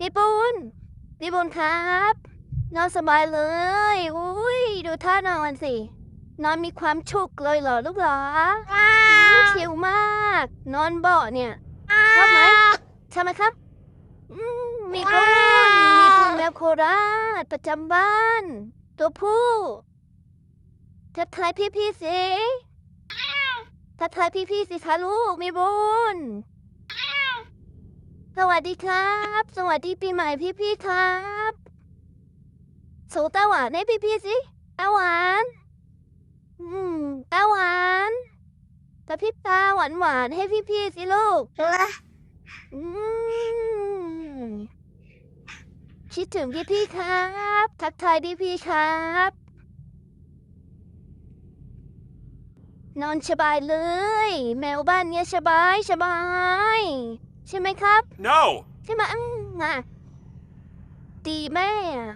พี่ปุณพี่บุญครับนอนสบายเลยอุ้ยดูท่านอนสินอนมีความชุกเลยเหรอลูกเหรอชิวมาก นอนเบาะเนี่ยชอบไหมใช่ไหมครับอืมมีปุณมีปุณแมวโคราชประจำบ้าน ตัวผู้ทักทายพี่ๆสิทักทายพี่ๆสิคะลูกมีบุญ สวัสดีครับ สวัสดีปีใหม่พี่ๆครับสูตาหวานให้พี่ๆสิตาหวาน อืมตาหวานตาพริบตาหวานหวานๆให้พี่ๆสิลูก อืมคิดถึงพี่ๆครับ ทักทายพี่ๆครับ นอนสบายเลย แมวบ้านเนี้ยสบายสบาย ใช่ไหมครับ No! ใช่ไหมอืมอะตีแม่อะ